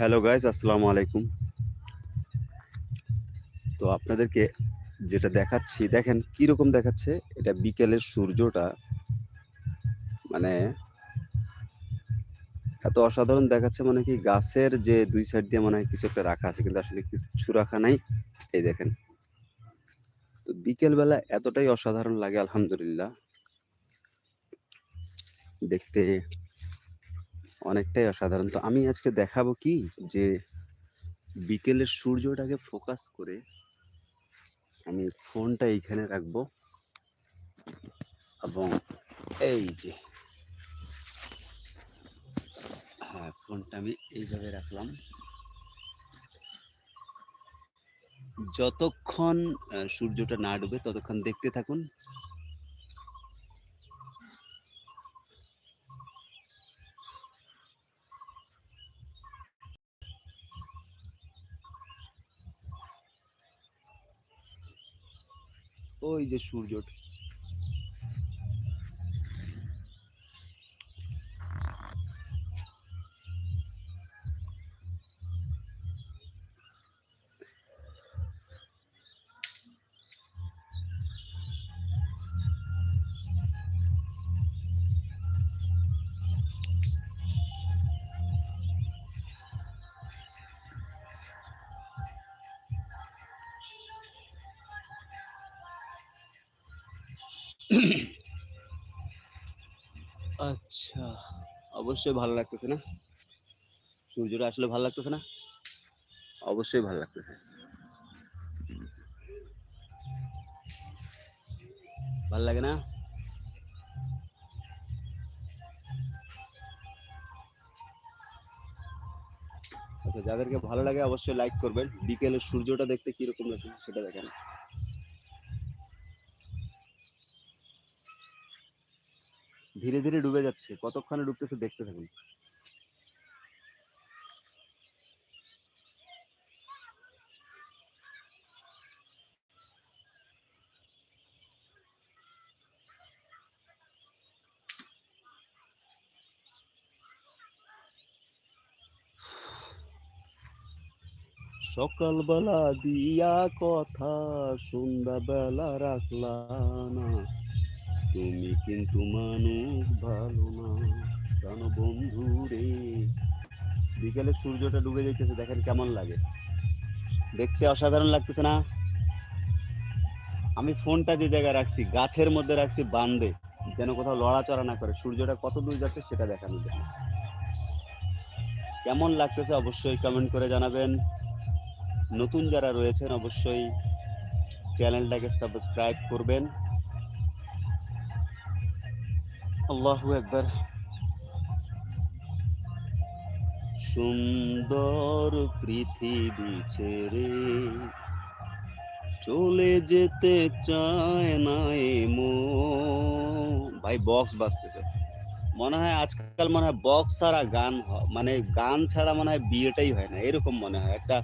Hello guys আসসালামু আলাইকুম তো আপনাদেরকে যেটা দেখাচ্ছি, দেখেন কি রকম দেখাচ্ছে? এটা বিকেলের সূর্যটা মানে এত অসাধারণ দেখাচ্ছে মানে কি গাছের যে দুই সাইড দিয়ে মনে হয় কিছু একটা রাখা আছে, কিন্তু আসলে কিছু রাখা নাই। এই দেখেন। তো বিকেলবেলা এতটাই অসাধারণ লাগে, আলহামদুলিল্লাহ। দেখতে অনেকটাই অসাধারণ। তো আমি আজকে দেখাবো কি? যে বিকেলের সূর্যটাকে ফোকাস করে আমি ফোনটা এইখানে রাখব। এবং এই যে হ্যাঁ ফোনটা আমি এইভাবে রাখলাম। যতক্ষণ সূর্যটা না ডুবে ততক্ষণ দেখতে থাকুন। ওই যে সূর্যটা আচ্ছা অবশ্যই ভালো লাগতেছে না? সূর্যটা আসলে ভালো লাগতেছে না? অবশ্যই ভালো লাগতেছে। ভালো লাগে না? আচ্ছা যাদেরকে ভালো লাগে অবশ্যই লাইক করবেন। বিকেলের সূর্যটা দেখতে কীরকম লাগে সেটা দেখেন। ধীরে ধীরে ডুবে যাচ্ছে। কতক্ষণে ডুবতেছে দেখতে থাকুন। সকালবেলা দিয়া কথা সন্ধ্যাবেলা রাখলা না তুমি কিন্তু মানুষ, ভালো না জানো বন্ধু রে। বিকেলে সূর্যটা ডুবে যাইতেছে, দেখেন কেমন লাগে। দেখতে অসাধারণ লাগতেছে না? আমি ফোনটা যে জায়গায় রাখছি, গাছের মধ্যে রাখছি বান্দে, যেন কোথাও লড়াচড়া না করে। সূর্যটা কত দূর যাচ্ছে সেটা দেখানো জন্য কেমন লাগতেছে অবশ্যই কমেন্ট করে জানাবেন। নতুন যারা রয়েছেন, অবশ্যই চ্যানেলটাকে সাবস্ক্রাইব করবেন। আল্লাহু একবার সুন্দর পৃথিবী ছেড়ে চলে যেতে চায় না মন। ভাই বক্স বাজতেছে। মনে হয় আজকাল মনে হয় বক্স ছাড়া গান মানে গান ছাড়া মনে হয় বিয়েটাই হয় না। এরকম মনে হয়। একটা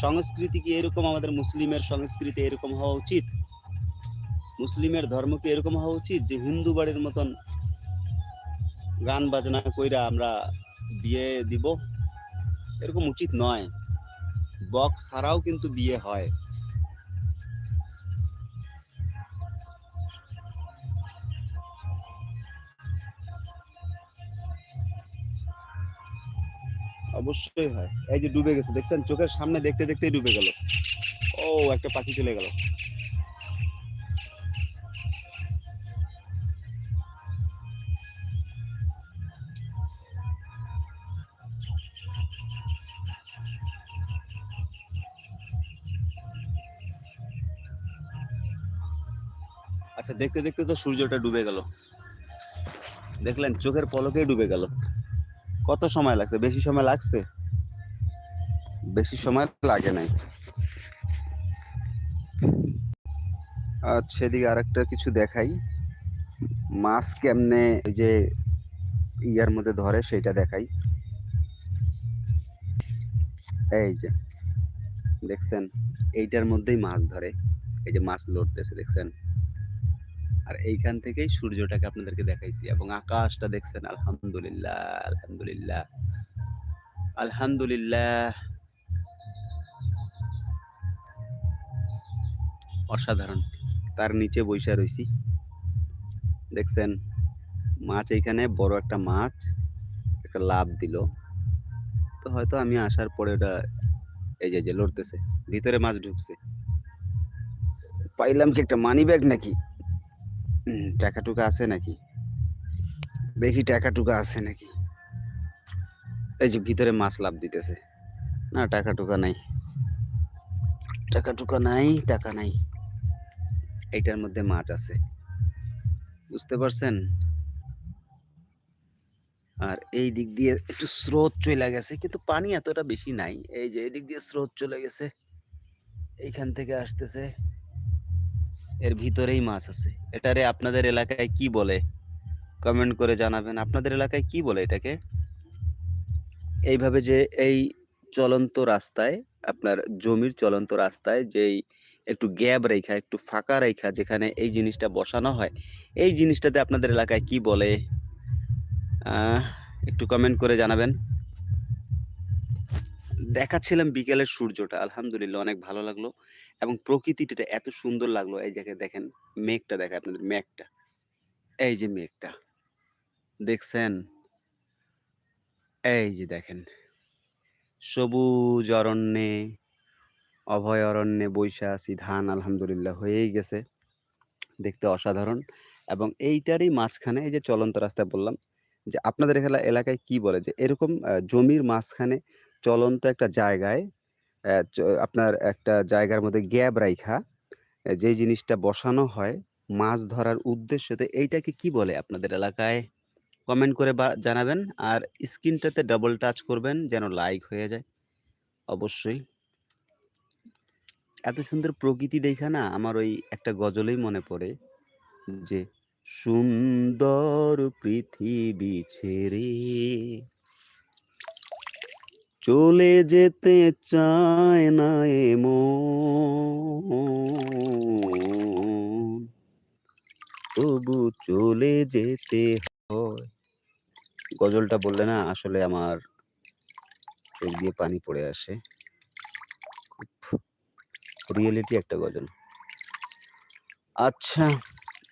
সংস্কৃতি কি এরকম? আমাদের মুসলিমের সংস্কৃতি এরকম হওয়া উচিত? মুসলিমের ধর্ম কি এরকম হওয়া উচিত? যে হিন্দু বাড়ির মতন গান বাজনা কইরা আমরা বিয়ে দিব, এরকম উচিত নয়। বক্স ছাড়াও কিন্তু বিয়ে হয়। অবশ্যই হয়। এই যে ডুবে গেছে, দেখছেন? চোখের সামনে দেখতে দেখতেই ডুবে গেল। ও, একটা পাখি চলে গেল। দেখতে দেখতে তো সূর্যটা ডুবে গেল। দেখলেন, চোখের পলকেই ডুবে গেল। কত সময় লাগছে? বেশি সময় লাগছে? বেশি সময় লাগে নাই। আচ্ছা এদিকে আরেকটা কিছু দেখাই। মাছ কেমনে ওই যে ইয়ার মধ্যে ধরে সেটা দেখাই। এই যে, দেখছেন? এইটার মধ্যেই মাছ ধরে। এই যে মাছ লড়তেছে, দেখছেন? আর এইখান থেকেই সূর্যটাকে আপনাদেরকে দেখাইছি এবং আকাশটা দেখছেন, আলহামদুলিল্লাহ আলহামদুলিল্লাহ আলহামদুলিল্লাহ। অসাধারণ। তার নিচে বৈশা রইছি। দেখছেন, মাছ এইখানে, বড় একটা মাছ, একটা লাভ দিল। তো হয়তো আমি আসার পরে ওটা এই যে লড়তেছে, ভিতরে মাছ ঢুকছে। পাইলাম কি একটা মানি ব্যাগ নাকি? টাকা টুকা আছে নাকি? দেখি টাকা টুকা আছে নাকি? এই যে ভিতরে মাছ লাভ দিতেছে। না টাকা টুকা নাই। টাকা টুকা নাই, টাকা নাই। এইটার মধ্যে মাছ আছে। বুঝতে পারছেন? আর এই দিক দিয়ে একটু স্রোত চলে গেছে, কিন্তু পানি এতটা বেশি নাই। এই যে এই দিক দিয়ে স্রোত চলে গেছে। এইখান থেকে আসতেছে। এর ভিতরেই মাছ আছে। এটারে আপনাদের এলাকায় কি বলে? কমেন্ট করে জানাবেন। আপনাদের এলাকায় কি বলে এটাকে? এইভাবে যে এই চলন্ত রাস্তায়, আপনার জমির চলন্ত রাস্তায় যেই একটু গ্যাপ রেখা, একটু ফাঁকা রেখা যেখানে এই জিনিসটা বসানো হয়, এই জিনিসটাতে আপনাদের এলাকায় কি বলে? একটু কমেন্ট করে জানাবেন। দেখাচ্ছিলাম বিকেলের সূর্যটা। আলহামদুলিল্লাহ, অনেক ভালো লাগল। এবং প্রকৃতিটা এত সুন্দর লাগল, এই জায়গায় দেখেন মেঘটা দেখে আপনাদের, মেঘটা। এই যে মেঘটা, দেখছেন? এই যে দেখেন, সবুজ অরণ্যে, অভয় অরণ্যে বৈশা আছি, ধান আলহামদুলিল্লাহ হয়েই গেছে, দেখতে অসাধারণ। এবং এইটারই মাঝখানে এই যে চলন্ত রাস্তা বললাম, যে আপনাদের এখানে এলাকায় কি বলে? যে এরকম জমির মাঝখানে চলন্ত একটা জায়গায় আপনার একটা জায়গার মধ্যে গ্যাপ রাইখা যে জিনিসটা বসানো হয় মাছ ধরার উদ্দেশ্যতে, এইটাকে কি বলে আপনাদের এলাকায়? কমেন্ট করে জানাবেন আর স্ক্রিনটাতে ডাবল টাচ করবেন যেন লাইক হয়ে যায়। অবশ্যই। এত সুন্দর প্রকৃতি দেখা না, আমার ওই একটা গজলেই মনে পড়ে যে, সুন্দর পৃথিবী ছেড়ে চলে যেতে চায় না এমন। তবু চলে যেতে হয়। গজলটা বললে না, আসলে আমার চোখ দিয়ে পানি পড়ে আসে। রিয়েলিটি একটা গজল। আচ্ছা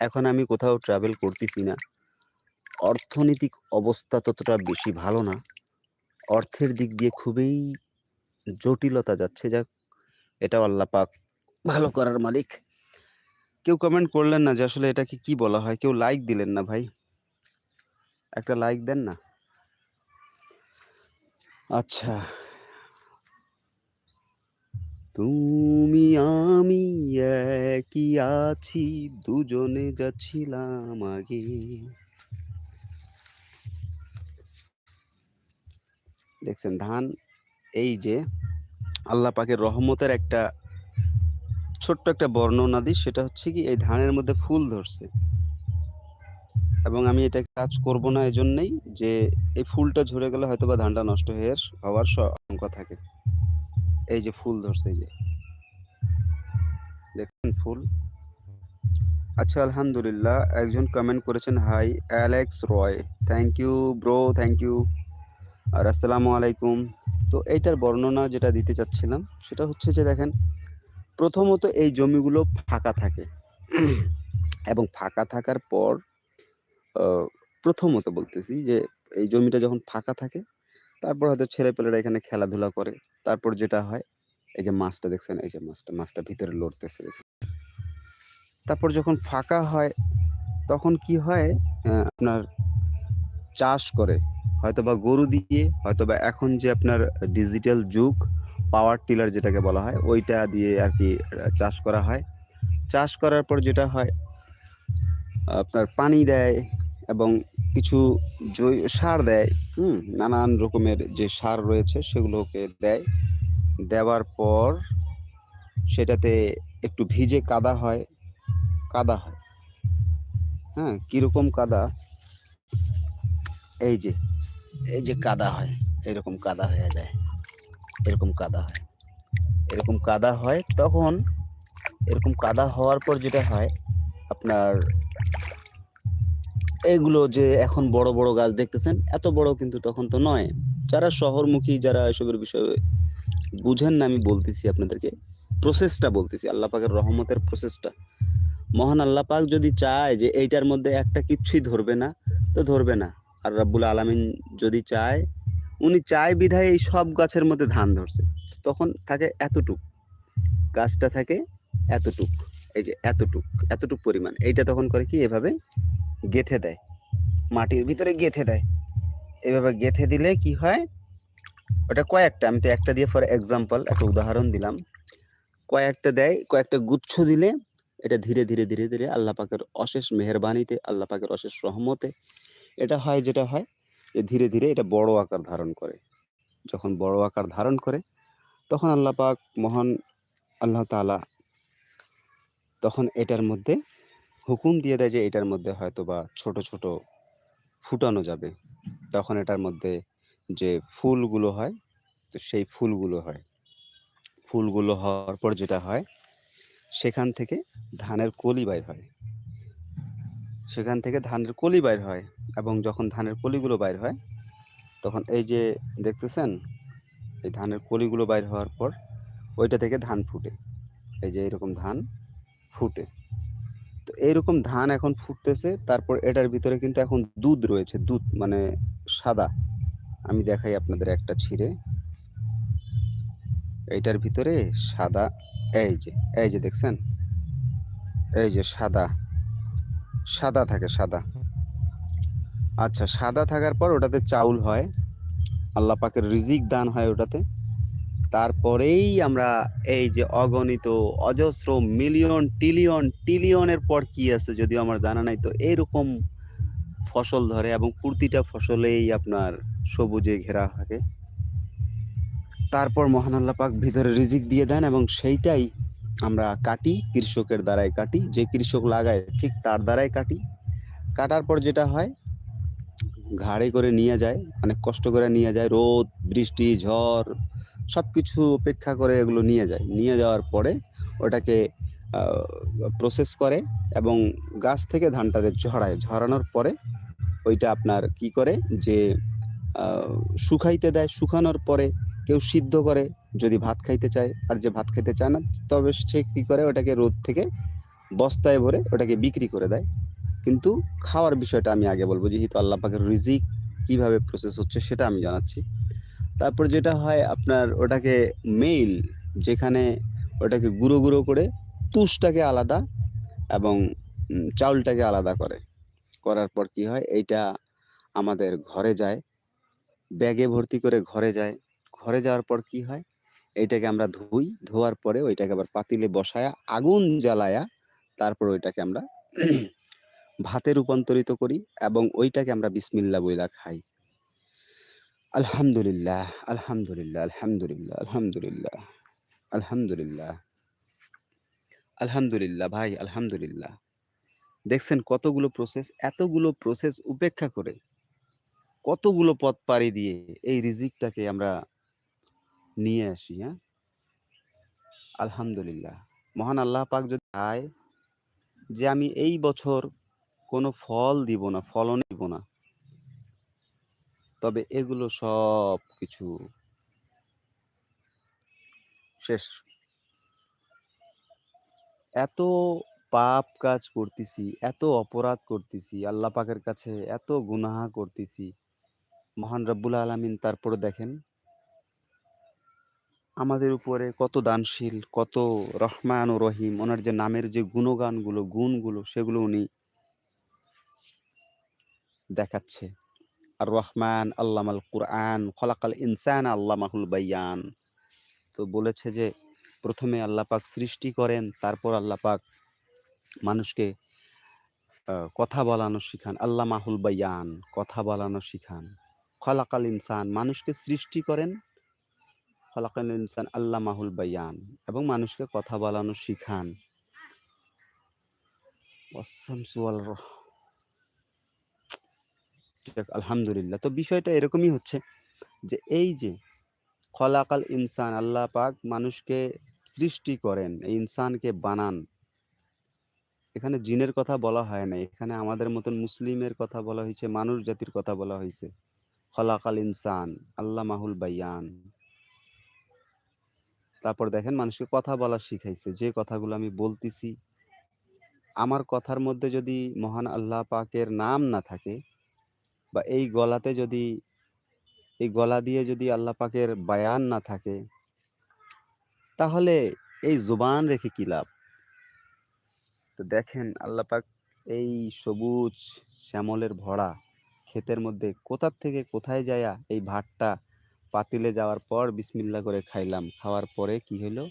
এখন আমি কোথাও ট্রাভেল করতেছি না। অর্থনৈতিক অবস্থা ততটা বেশি ভালো না। অর্থের দিক দিয়ে খুবই জটিলতা যাচ্ছে। যাক এটাও আল্লাহ পাক ভালো করার মালিক। কেউ কমেন্ট করলেন না যে আসলে এটাকে কি বলা হয়? কেউ লাইক দিলেন না ভাই। একটা লাইক দেন না। আচ্ছা। তুমি আমি একই আছি দুজনে যাচ্ছিলাম আগে। দেখছেন, ধান, এই যে আল্লাহ পাকের রহমতের একটা ছোট্ট একটা বর্ণনা দিই, সেটা হচ্ছে কি, এই ধানের মধ্যে ফুল ধরছে। এবং আমি এটা কাজ করব না এই এজন্যই যে এই ফুলটা ঝরে গেলে হয়তো বা ধানটা নষ্ট হয়ে হওয়ার শঙ্কা থাকে। এই যে ফুল ধরছে যে। দেখুন ফুল। আচ্ছা আলহামদুলিল্লাহ, একজন কমেন্ট করেছেন, hi, Alex Roy thank you bro thank you আর আসসালামু আলাইকুম। তো এইটার বর্ণনা যেটা দিতে চাচ্ছিলাম, সেটা হচ্ছে যে দেখেন, প্রথমত এই জমিগুলো ফাঁকা থাকে। এবং ফাঁকা থাকার পর প্রথমত বলতেছি যে এই জমিটা যখন ফাঁকা থাকে, তারপর হয়তো ছেলেপেলেরা এখানে খেলাধুলা করে। তারপর যেটা হয়, এই যে মাছটা দেখছেন, এই যে মাছটা মাছটা ভিতরে লড়তেছে। তারপর যখন ফাঁকা হয়, তখন কি হয় আপনার চাষ করে। হয়তো বা গরু দিয়ে হয়তো বা এখন যে আপনার ডিজিটাল যুগ পাওয়ার টিলার যেটাকে বলা হয়, ওইটা দিয়ে আর কি চাষ করা হয়। চাষ করার পর যেটা হয়, আপনার পানি দেয় এবং কিছু জৈ- সার দেয়, হুম, নানান রকমের যে সার রয়েছে সেগুলোকে দেয়। দেওয়ার পর সেটাতে একটু ভিজে কাদা হয়। কাদা হয়। হ্যাঁ কীরকম কাদা? এই যে। এই যে কাদা হয়, এরকম কাদা হয়ে যায়, এরকম কাদা হয়। এরকম কাদা হয়, তখন এরকম কাদা হওয়ার পর যেটা হয়, আপনার এগুলো যে এখন বড় বড় গাছ দেখতেছেন, এত বড় কিন্তু তখন তো নয়। যারা শহরমুখী, যারা এসবের বিষয়ে বুঝেন না, আমি বলতেছি আপনাদেরকে প্রসেসটা বলতেছি, আল্লাহ পাকের রহমতের প্রসেসটা মহান আল্লাহ পাক যদি চায় যে এইটার মধ্যে একটা কিচ্ছুই ধরবে না, তো ধরবে না। আর রাব্বুল আলামিন যদি চায়, উনি চায় বিধায় এই সব গাছের মধ্যে ধান ধরছে। তখন থাকে এতটুক, গাছটা থাকে এতটুক, এই যে এতটুক এতটুক পরিমাণ। এইটা তখন করে কি এভাবে গেথে দেয়, মাটির ভিতরে গেথে দেয়। এভাবে গেথে দিলে কি হয়, ওটা কয়েকটা, আমি তো একটা দিয়ে ফর এক্সাম্পল একটা উদাহরণ দিলাম। কয়েকটা দেয়, কয়েকটা গুচ্ছ দিলে, এটা ধীরে ধীরে ধীরে ধীরে আল্লাহ পাকের অশেষ মেহরবানিতে, আল্লাহ পাকের অশেষ রহমতে এটা হয় যেটা হয় যে ধীরে ধীরে এটা বড় আকার ধারণ করে। যখন বড় আকার ধারণ করে, তখন আল্লাহ পাক মহান আল্লাহ তাআলা তখন এটার মধ্যে হুকুম দিয়ে দেয় যে এটার মধ্যে হয়তো বা ছোট ছোট ফুটানো যাবে। তখন এটার মধ্যে যে ফুলগুলো হয়, তো সেই ফুলগুলো হয়। ফুলগুলো হওয়ার পর যেটা হয়, সেখান থেকে ধানের কলি বাইর হয়। সেখান থেকে ধানের কলি বাইর হয়। এবং যখন ধানের কলিগুলো বাইর হয়, তখন এই যে দেখতেছেন, এই ধানের কলিগুলো বাইর হওয়ার পর ওইটা থেকে ধান ফুটে। এই যে এরকম ধান ফুটে। তো এইরকম ধান এখন ফুটতেছে, তারপর এটার ভিতরে কিন্তু এখন দুধ রয়েছে, দুধ মানে সাদা। আমি দেখাই আপনাদের একটা ছিঁড়ে। এইটার ভিতরে সাদা, এই যে এই যে দেখছেন? এই যে সাদা সাদা থাকে, সাদা। আচ্ছা সাদা থাকার পর ওটাতে চাউল হয়। আল্লাহ পাকের রিজিক দান হয় ওটাতে। তারপরেই আমরা এই যে অগণিত, অজস্র, মিলিয়ন, টিলিয়ন, টিলিয়নের পর কি আছে যদিও আমার জানা নাই, তো এইরকম ফসল ধরে এবং প্রতিটা ফসলেই আপনার সবুজে ঘেরা থাকে। তারপর মহান আল্লাহ পাক ভিতরে রিজিক দিয়ে দেন এবং সেইটাই আমরা কাটি, কৃষকের দ্বারাই কাটি। যে কৃষক লাগায়, ঠিক তার দ্বারাই কাটি। কাটার পর যেটা হয় ঘাড়ে করে নিয়ে যায়, অনেক কষ্ট করে নিয়ে যায়, রোদ, বৃষ্টি, ঝড় সব কিছু উপেক্ষা করে এগুলো নিয়ে যায়। নিয়ে যাওয়ার পরে ওটাকে প্রসেস করে এবং গাছ থেকে ধানটারে ঝরায়। ঝরানোর পরে ওইটা আপনার কি করে যে শুকাইতে দেয়। শুকানোর পরে কেউ সিদ্ধ করে, যদি ভাত খাইতে চায়। আর যে ভাত খাইতে চায় না, তবে সে কি করে? ওটাকে রোদ থেকে বস্তায় ভরে ওটাকে বিক্রি করে দেয়। কিন্তু খাওয়ার বিষয়টা আমি আগে বলব, যেহেতু আল্লাহ পাকের রিজিক কীভাবে প্রসেস হচ্ছে সেটা আমি জানাচ্ছি। তারপর যেটা হয় আপনার ওটাকে মেইল যেখানে ওটাকে গুঁড়ো গুঁড়ো করে তুষটাকে আলাদা এবং চাউলটাকে আলাদা করে। করার পর কি হয়, এইটা আমাদের ঘরে যায়, ব্যাগে ভর্তি করে ঘরে যায়। ঘরে যাওয়ার পর কি হয়, এইটাকে আমরা ধুই, ধোয়ার পরে ওইটাকে আবার পাতিলে বসায়া, আগুন জ্বালায়া তারপর ওইটাকে আমরা ভাতে রূপান্তরিত করি এবং ওইটাকে আমরা বিসমিল্লা বইলা খাই। আলহামদুলিল্লাহ আলহামদুলিল্লাহ আলহামদুলিল্লাহ আলহামদুলিল্লাহ আলহামদুলিল্লাহ আলহামদুলিল্লাহ ভাই, আলহামদুলিল্লাহ। দেখছেন কতগুলো প্রসেস এতগুলো প্রসেস উপেক্ষা করে, কতগুলো পথ পাড়ি দিয়ে এই রিজিকটাকে আমরা নিয়ে আসি হ্যাঁ? আলহামদুলিল্লাহ। মহান আল্লাহ পাক যদি আয় যে আমি এই বছর কোনো ফল দিব না ফলন দিব না। তবে এগুলো সব কিছু শেষ। এত পাপ কাজ করতেছি, এত অপরাধ করতেছি, আল্লাহ পাকের কাছে এত গুনাহা করতেছি। মহান রব্বুল আলামিন তারপরে দেখেন, আমাদের উপরে কত দানশীল, কত রহমান ও রহিম, ওনার যে নামের যে গুণগানগুলো, গুণগুলো, সেগুলো উনি দেখাচ্ছে। আর রহমান আল্লামাল কুরআন খলাকাল ইনসান আল্লামাহুল বাইয়ান তো বলেছে যে প্রথমে আল্লাহ পাক সৃষ্টি করেন তারপর আল্লাহ পাক মানুষকে কথা বলানো শিখান। আল্লাহ মাহুল বাইয়ান কথা বলানো শিখান। খলাকাল ইনসান মানুষকে সৃষ্টি করেন খলাকাল ইনসান আল্লাহ মাহুল বাইয়ান এবং মানুষকে কথা বলানো শিখান। রহ- যাক, আলহামদুলিল্লাহ। তো বিষয়টা এরকমই হচ্ছে যে, এই যে খলাকাল ইনসান, আল্লাহ পাক মানুষকে সৃষ্টি করেন, এই ইনসানকে বানান। এখানে জিনের কথা বলা হয় না এখানে আমাদের মতন মুসলিমের কথা বলা হয়েছে, মানুষ জাতির কথা বলা হয়েছে। খলাকাল ইনসান আল্লাহ মাহুল বাইয়ান তারপর দেখেন মানুষকে কথা বলা শিখাইছে, যে কথাগুলো আমি বলতেছি। আমার কথার মধ্যে যদি মহান আল্লাহ পাকের নাম না থাকে বা এই গলাতে যদি, এই গলা দিয়ে যদি আল্লাহ পাকের বায়ান না থাকে, তাহলে এই জুবান রেখে কি লাভ? তো দেখেন আল্লাহ পাক এই সবুজ শ্যামলের ভরা ক্ষেতের মধ্যে কোথার থেকে কোথায় যায়া এই ভাতটা পাতিলে যাওয়ার পর বিসমিল্লা করে খাইলাম। খাওয়ার পরে কি হলো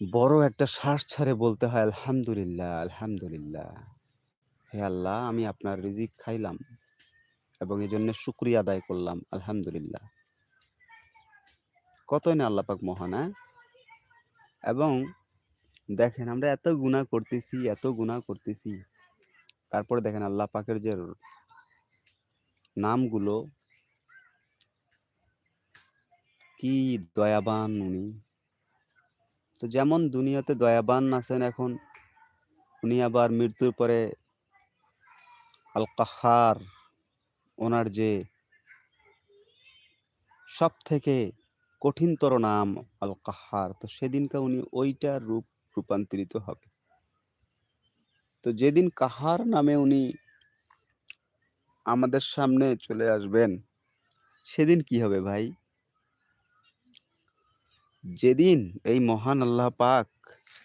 বড় একটা শ্বাস ছাড়ে বলতে হয়, আলহামদুলিল্লাহ আলহামদুলিল্লাহ। হে আল্লাহ, আমি আপনার রিজিক খাইলাম এবং এই জন্য শুক্রিয়া আদায় করলাম, আলহামদুলিল্লাহ। কতই না আল্লাহ পাক মহান হ্যাঁ? এবং দেখেন, আমরা এত গুণা করতেছি, এত গুণা করতেছি। তারপরে দেখেন আল্লাহ পাকের যে নামগুলো, কি দয়াবান উনি। তো যেমন দুনিয়াতে দয়াবান আছেন, এখন উনি আবার মৃত্যুর পরে আল কাহার ওনার যে সব থেকে কঠিনতর নাম আল কাহার তো সেদিনকে উনি ওইটার রূপ রূপান্তরিত হবে। তো যেদিন কাহার নামে উনি আমাদের সামনে চলে আসবেন, সেদিন কি হবে ভাই? যেদিন এই মহান আল্লাহ পাক,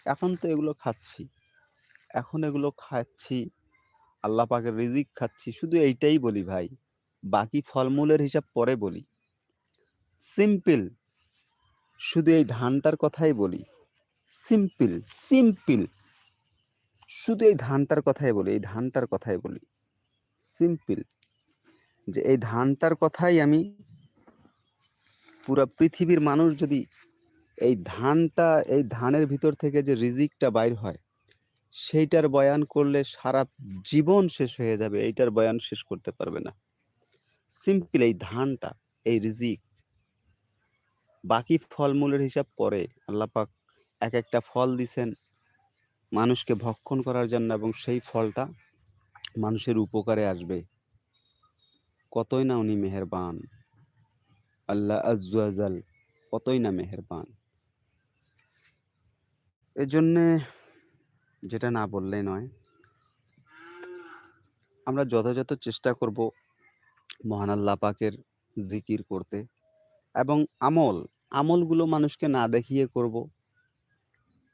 এখন তো এগুলো খাচ্ছি, এখন এগুলো খাচ্ছি আল্লাহ পাকের রিজিক খাচ্ছি, শুধু এইটাই বলি ভাই। বাকি ফলমূলের হিসাব পরে বলি। সিম্পল, শুধু এই ধানটার কথাই বলি। সিম্পল সিম্পল, শুধু এই ধানটার কথাই বলি, এই ধানটার কথাই বলি। সিম্পল, যে এই ধানটার কথাই আমি পুরো পৃথিবীর মানুষ যদি এই ধানটা, এই ধানের ভিতর থেকে যে রিজিকটা বাইর হয় সেইটার বয়ান করলে সারা জীবন শেষ হয়ে যাবে, এইটার বয়ান শেষ করতে পারবে না। সিম্পল এই ধানটা, এই রিজিক। বাকি ফলমূলের হিসাব পরে আল্লাপাক এক একটা ফল দিছেন মানুষকে ভক্ষণ করার জন্য এবং সেই ফলটা মানুষের উপকারে আসবে। কতই না উনি মেহেরবান। আল্লাহ আজাল কতই না মেহেরবান। এজন্যে যেটা না বললেই নয়। আমরা যথাযথ চেষ্টা করব মহান আল্লাহ পাকের জিকির করতে এবং আমল, আমলগুলো মানুষকে না দেখিয়ে করব।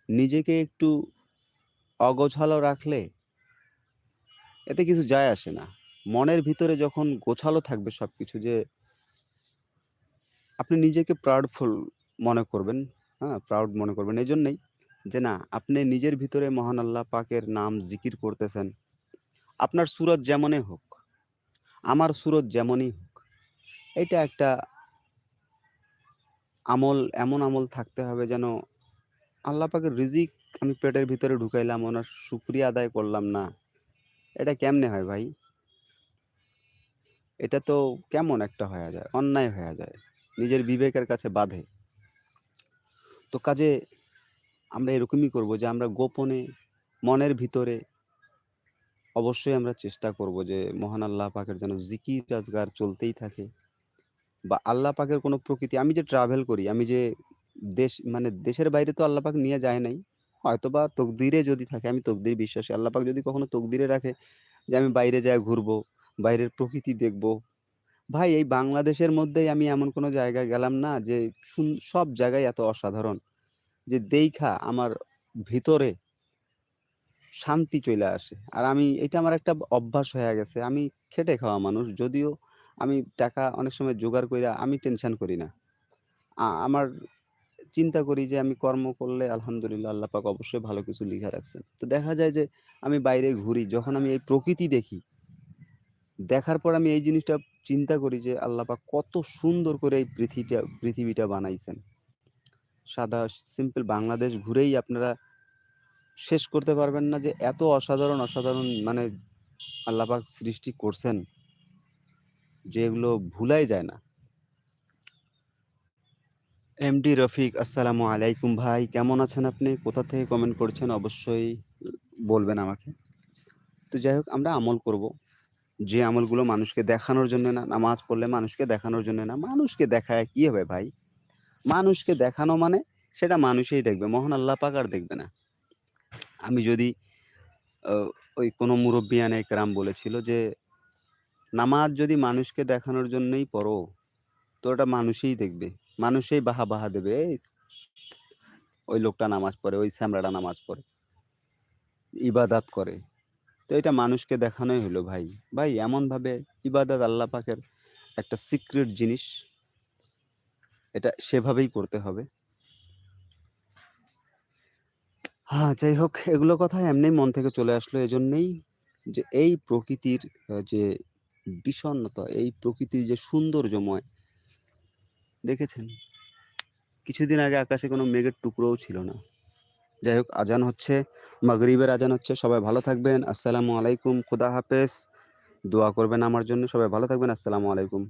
নিজেকে একটু অগোছালো রাখলে এতে কিছু যায় আসে না। মনের ভিতরে যখন গোছালো থাকবে সব কিছু যে আপনি নিজেকে প্রাউডফুল মনে করবেন হ্যাঁ প্রাউড মনে করবেন এই জন্যই যে না, আপনি নিজের ভিতরে মহান আল্লাহ পাকের নাম জিকির করতেছেন। আপনার সুরত যেমনই হোক, আমার সুরত যেমনই হোক, এটা একটা আমল, এমন আমল থাকতে হবে যেন আল্লাহ পাকের রিজিক আমি পেটের ভিতরে ঢুকাইলাম, ওনার শুক্রিয়া আদায় করলাম না। এটা কেমনে হয় ভাই? এটা তো কেমন একটা হয়ে যায়, অন্যায় হয়ে যায়, নিজের বিবেকের কাছে বাধে। তো কাজে আমরা এরকমই করব যে আমরা গোপনে, মনের ভিতরে অবশ্যই আমরা চেষ্টা করব যে মহান আল্লাহ পাকের যেন জিকির রাজগার চলতেই থাকে বা আল্লাহ পাকের কোনো প্রকৃতি। আমি যে ট্রাভেল করি, আমি যে দেশ মানে দেশের বাইরে তো আল্লাহ পাক নিয়ে যায় নাই হয়তো বা তকদিরে যদি থাকে, আমি তকদির বিশ্বাসী। আল্লাহ পাক যদি কখনো তকদিরে রাখে যে আমি বাইরে যাই ঘুরবো, বাইরের প্রকৃতি দেখব, ভাই এই বাংলাদেশের মধ্যেই আমি এমন কোনো জায়গায় গেলাম না যে সব জায়গায় এত অসাধারণ। যে দেইখা আমার ভিতরে শান্তি চলে আসে। আর আমি, এটা আমার একটা অভ্যাস হয়ে গেছে। আমি খেটে খাওয়া মানুষ, যদিও আমি টাকা অনেক সময় জোগাড় কইরা আমি টেনশন করি না। আমার চিন্তা করি যে আমি কর্ম করলে আলহামদুলিল্লাহ আল্লাহ পাক অবশ্যই ভালো কিছু লিখা রাখছেন। তো দেখা যায় যে আমি বাইরে ঘুরি, যখন আমি এই প্রকৃতি দেখি, দেখার পর আমি এই জিনিসটা চিন্তা করি যে আল্লাহ পাক কত সুন্দর করে এই পৃথিবীটা পৃথিবীটা বানাইছেন। সাদা সিম্পল বাংলাদেশ ঘুরেই আপনারা শেষ করতে পারবেন না যে এত অসাধারণ অসাধারণ মানে আল্লাহ পাক সৃষ্টি করছেন যেগুলো ভুলাই যায় না এমডি রফিক আসসালামু আলাইকুম ভাই কেমন আছেন আপনি কোথা থেকে কমেন্ট করছেন অবশ্যই বলবেন আমাকে তো যাই হোক আমরা আমল করব যে আমলগুলো মানুষকে দেখানোর জন্য না, নামাজ পড়লে মানুষকে দেখানোর জন্য না। মানুষকে দেখায় কি হবে ভাই? মানুষকে দেখানো মানে সেটা মানুষই দেখবে। মহান আল্লাহ পাক আর দেখবে না। আমি যদি ওই কোনো মুরব্বিয়ানে কেরাম বলেছিল যে, "নামাজ যদি মানুষকে দেখানোর জন্যই পড়ো, তো ওটা মানুষই দেখবে। মানুষই বাহা, বাহা দেবে। ওই লোকটা নামাজ পড়ে, ওই ছ্যামড়াটা নামাজ পড়ে। ইবাদাত করে। তো এটা মানুষকে দেখানোই হলো ভাই। ভাই এমনভাবে ইবাদাত আল্লাহ পাকের একটা সিক্রেট জিনিস। এটা সেভাবেই করতে হবে। হ্যাঁ, যাই হোক এগুলো কথা এমনি মন থেকে চলে আসলো এজন্যেই যে এই প্রকৃতির যে বিষণ্ণতা, এই প্রকৃতির যে সৌন্দর্যময় দেখেছেন? কিছুদিন আগে আকাশে কোনো মেঘের টুকরোও ছিল না। যাই হোক আজান হচ্ছে, মাগরিবের আজান হচ্ছে। সবাই ভালো থাকবেন। আসসালামু আলাইকুম। খোদা হাফেজ। দোয়া করবেন আমার জন্য। সবাই ভালো থাকবেন। আসসালামু আলাইকুম।